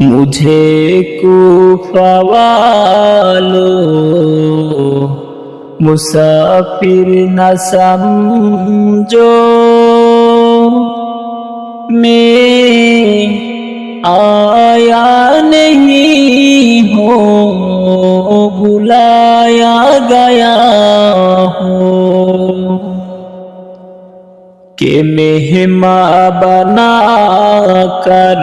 मुझे कूफा वालों मुसाफिर न समझो मैं आया नहीं हो बुलाया गया हो के मेहमा बना कर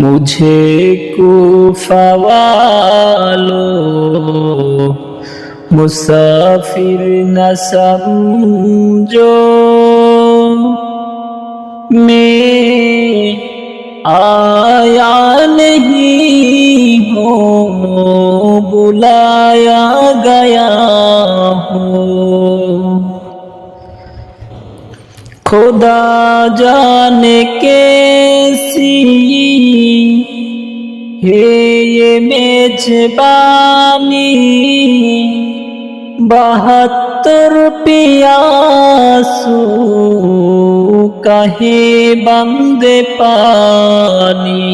मुझे कूफा वालों मुसाफिर न समझो मैं आया नहीं हो बुलाया गया हो খোদা জানে কেসি। হে মেজবানি। বাহাত্তর পিয়াসু কাহে বন্দে পানি।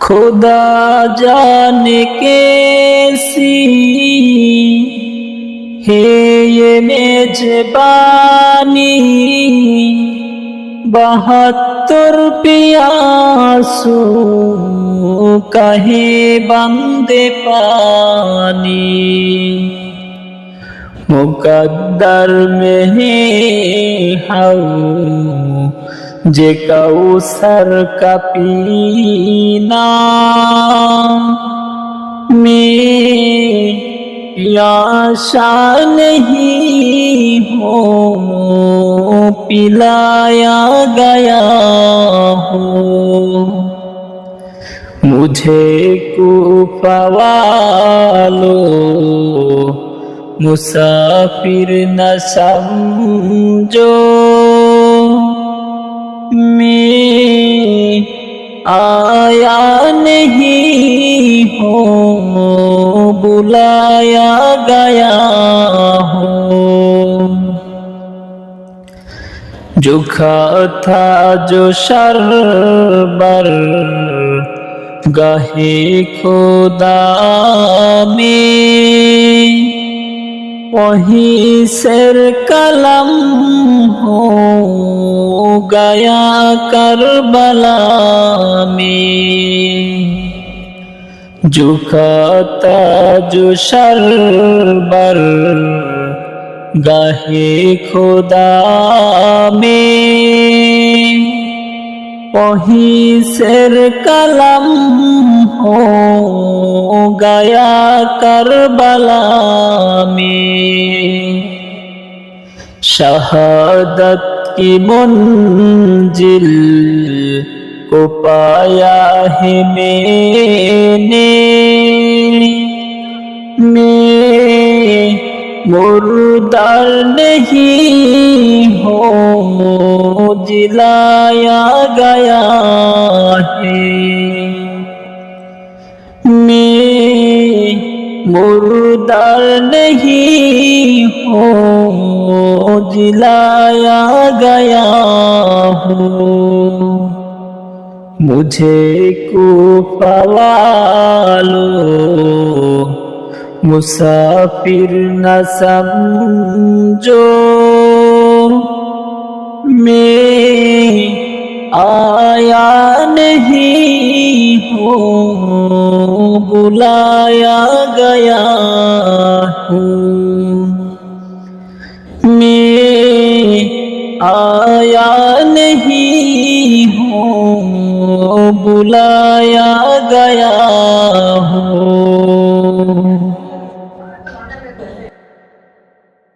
খোদা জানে কেসি। হে মেজবানি বাহাত্তর পিয়াসু কহে বন্দে পানি। মুকদ্দর মেহে হাউ যে কৌসর কপিনা। মে یا شان ہی ہو پلایا گیا ہو مجھے کو پوالو مسافر نہ سمجھو میں آیا نہیں ہوں बुलाया गया हो जो खाता जो शरबर गहे खुदा में वही सिर कलम हो गया करबला में জুখাতা জুসার গাহে খোদা মে। পহি সের কলম হো গয়া করবলা মে। শাহাদত কি মঞ্জিল को पाया है मैंने मैं मुर्दार नहीं हो जिलाया गया है मैं मुर्दार नहीं हो जिलाया गया हूँ মুঝে কো পাওয়ালো মুসাফির না সমঝো মে আয়া নহি হো, বুলায়া গয়া হুম মে আয়া নহি হো बुलाया गया हूँ